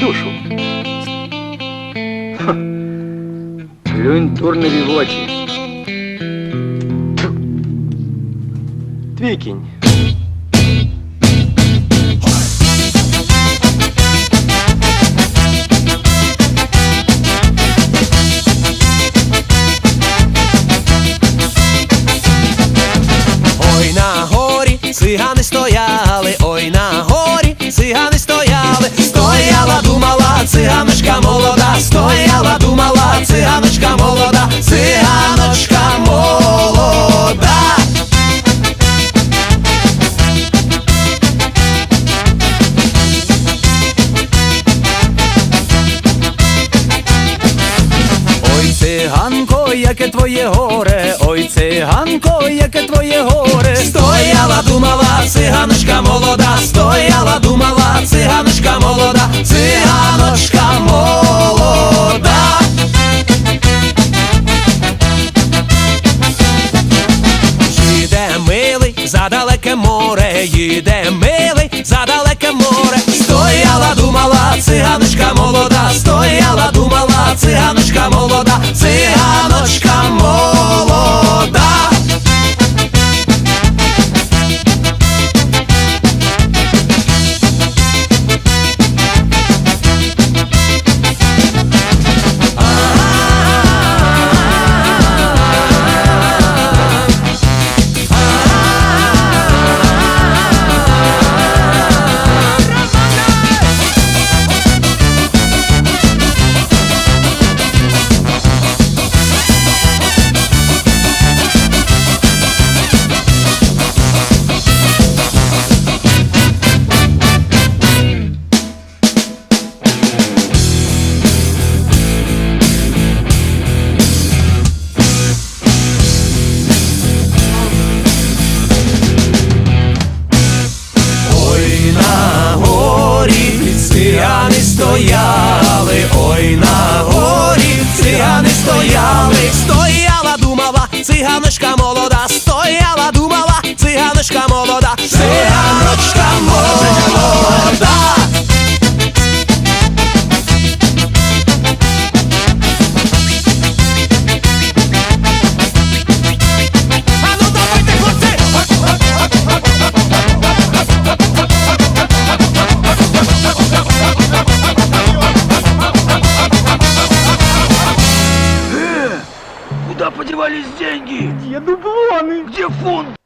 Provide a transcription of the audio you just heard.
душу. Ха. Плюнь дурневі в очі. Твій кінь. Цигани стояли, яке твоє горе, ой, циганко, яке твоє горе. Стояла, думала, циганочка молода, стояла, думала, циганочка молода, циганочка молода. Їде милий за далеке море, їде милий за далеке море. Стояла, думала, циганочка молода, Цигани стояли, ой на горі, цигани стояли, стояла, думала, циганочка молода, стояла, думала, циганочка молода, циганочка молода. Куда подевались деньги? Где дублоны? Где фунт